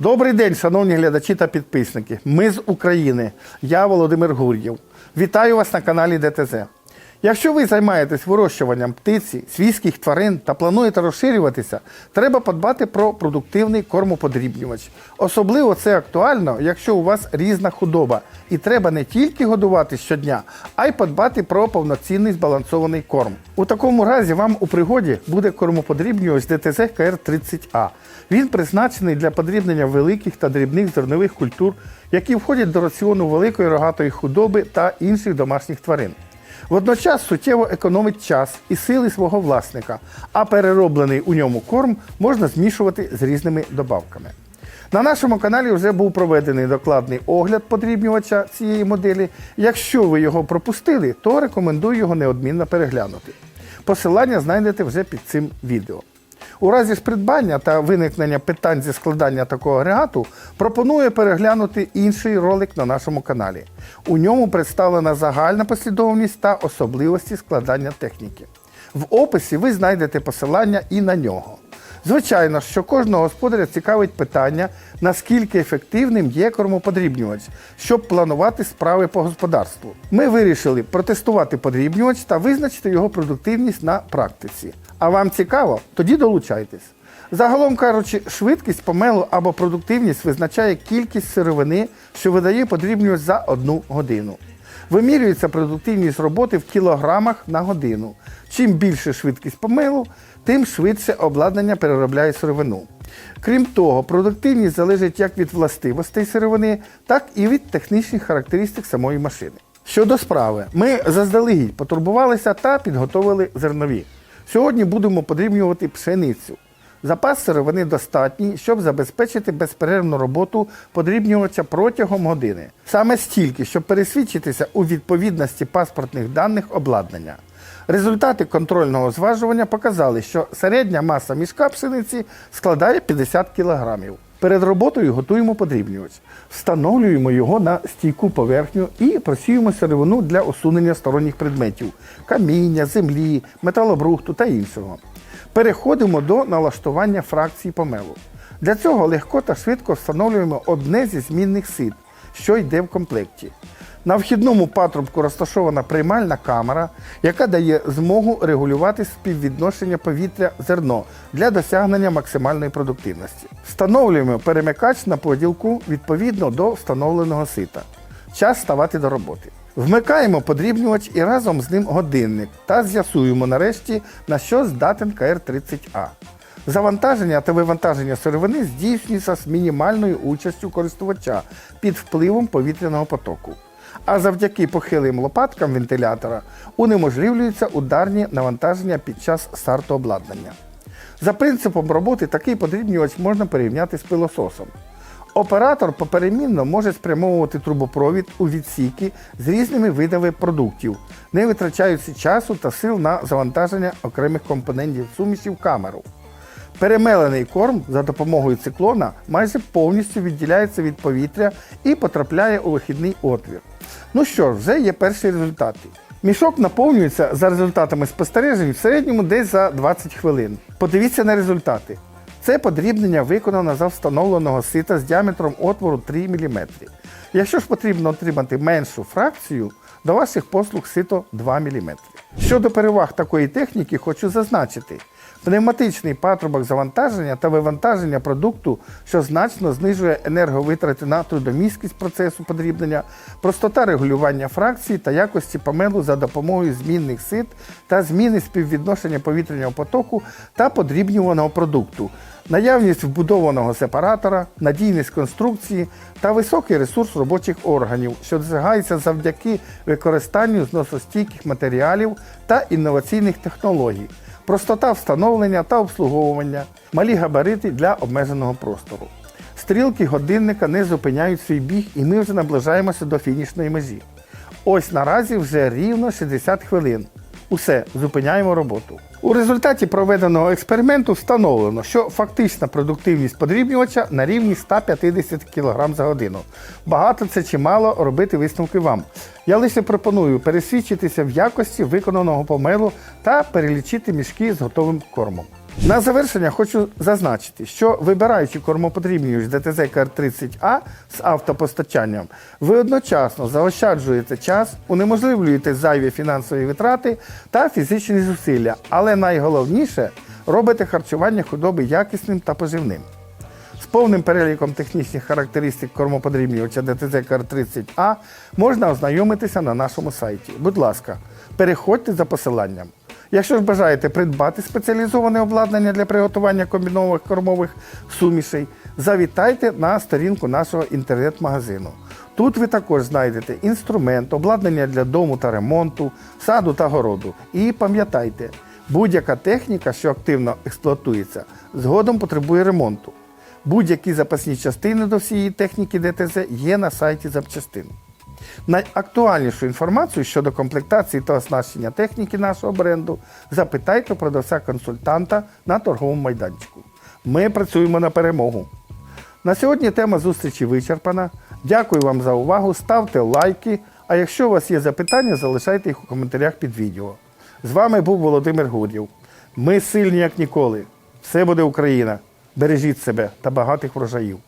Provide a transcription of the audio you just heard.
Добрий день, шановні глядачі та підписники. Ми з України. Я Володимир Гур'єв. Вітаю вас на каналі ДТЗ. Якщо ви займаєтесь вирощуванням птиці, свійських тварин та плануєте розширюватися, треба подбати про продуктивний кормоподрібнювач. Особливо це актуально, якщо у вас різна худоба, і треба не тільки годувати щодня, а й подбати про повноцінний збалансований корм. У такому разі вам у пригоді буде кормоподрібнювач ДТЗ КР-30А. Він призначений для подрібнення великих та дрібних зернових культур, які входять до раціону великої рогатої худоби та інших домашніх тварин. Водночас суттєво економить час і сили свого власника, а перероблений у ньому корм можна змішувати з різними добавками. На нашому каналі вже був проведений докладний огляд подрібнювача цієї моделі. Якщо ви його пропустили, то рекомендую його неодмінно переглянути. Посилання знайдете вже під цим відео. У разі ж придбання та виникнення питань зі складання такого агрегату пропоную переглянути інший ролик на нашому каналі. У ньому представлена загальна послідовність та особливості складання техніки. В описі ви знайдете посилання і на нього. Звичайно, що кожного господаря цікавить питання, наскільки ефективним є кормоподрібнювач, щоб планувати справи по господарству. Ми вирішили протестувати подрібнювач та визначити його продуктивність на практиці. А вам цікаво? Тоді долучайтесь. Загалом кажучи, швидкість помелу або продуктивність визначає кількість сировини, що видає подрібнювач за одну годину. Вимірюється продуктивність роботи в кілограмах на годину. Чим більше швидкість помилу, тим швидше обладнання переробляє сировину. Крім того, продуктивність залежить як від властивостей сировини, так і від технічних характеристик самої машини. Щодо справи, ми заздалегідь потурбувалися та підготовили зернові. Сьогодні будемо подрібнювати пшеницю. Запас сировини достатній, щоб забезпечити безперервну роботу подрібнювача протягом години. Саме стільки, щоб пересвідчитися у відповідності паспортних даних обладнання. Результати контрольного зважування показали, що середня маса мішка пшениці складає 50 кг. Перед роботою готуємо подрібнювач. Встановлюємо його на стійку поверхню і просіюємо сировину для усунення сторонніх предметів каміння, землі, металобрухту та іншого. Переходимо до налаштування фракції помелу. Для цього легко та швидко встановлюємо одне зі змінних сит, що йде в комплекті. На вхідному патрубку розташована приймальна камера, яка дає змогу регулювати співвідношення повітря зерно для досягнення максимальної продуктивності. Встановлюємо перемикач на поділку відповідно до встановленого сита. Час ставати до роботи. Вмикаємо подрібнювач і разом з ним годинник та з'ясуємо нарешті, на що здатен КР-30А. Завантаження та вивантаження сировини здійснюється з мінімальною участю користувача під впливом повітряного потоку. А завдяки похилим лопаткам вентилятора унеможливлюються ударні навантаження під час старту обладнання. За принципом роботи такий подрібнювач можна порівняти з пилососом. Оператор поперемінно може спрямовувати трубопровід у відсіки з різними видами продуктів, не витрачаючи часу та сил на завантаження окремих компонентів суміші в камеру. Перемелений корм за допомогою циклона майже повністю відділяється від повітря і потрапляє у вихідний отвір. Ну що ж, вже є перші результати. Мішок наповнюється за результатами спостережень в середньому десь за 20 хвилин. Подивіться на результати. Це подрібнення виконано за встановленого сита з діаметром отвору 3 мм. Якщо ж потрібно отримати меншу фракцію, до ваших послуг сито 2 мм. Щодо переваг такої техніки, хочу зазначити. Пневматичний патрубок завантаження та вивантаження продукту, що значно знижує енерговитрати на трудомісткість процесу подрібнення, простота регулювання фракції та якості помелу за допомогою змінних сит та зміни співвідношення повітряного потоку та подрібнюваного продукту, наявність вбудованого сепаратора, надійність конструкції та високий ресурс робочих органів, що досягається завдяки використанню зносостійких матеріалів та інноваційних технологій простота встановлення та обслуговування, малі габарити для обмеженого простору. Стрілки годинника не зупиняють свій біг, і ми вже наближаємося до фінішної межі. Ось наразі вже рівно 60 хвилин. Усе, зупиняємо роботу. У результаті проведеного експерименту встановлено, що фактична продуктивність подрібнювача на рівні 150 кг за годину. Багато це чи мало робити висновки вам. Я лише пропоную пересвідчитися в якості виконаного помелу та перелічити мішки з готовим кормом. На завершення хочу зазначити, що вибираючи кормопотрібнювач ДТЗ КР-30А з автопостачанням, ви одночасно заощаджуєте час, унеможливлюєте зайві фінансові витрати та фізичні зусилля, але найголовніше робите харчування худоби якісним та поживним. З повним переліком технічних характеристик кормоподрібнювача ДТЗ КР-30А можна ознайомитися на нашому сайті. Будь ласка, переходьте за посиланням. Якщо ж бажаєте придбати спеціалізоване обладнання для приготування комбінованих кормових сумішей, завітайте на сторінку нашого інтернет-магазину. Тут ви також знайдете інструмент, обладнання для дому та ремонту, саду та городу. І пам'ятайте, будь-яка техніка, що активно експлуатується, згодом потребує ремонту. Будь-які запасні частини до всієї техніки ДТЗ є на сайті запчастин. Найактуальнішу інформацію щодо комплектації та оснащення техніки нашого бренду запитайте продавця-консультанта на торговому майданчику. Ми працюємо на перемогу. На сьогодні тема зустрічі вичерпана. Дякую вам за увагу. Ставте лайки. А якщо у вас є запитання, залишайте їх у коментарях під відео. З вами був Володимир Гур'єв. Ми сильні як ніколи. Все буде Україна. Бережіть себе та багатих врожаїв.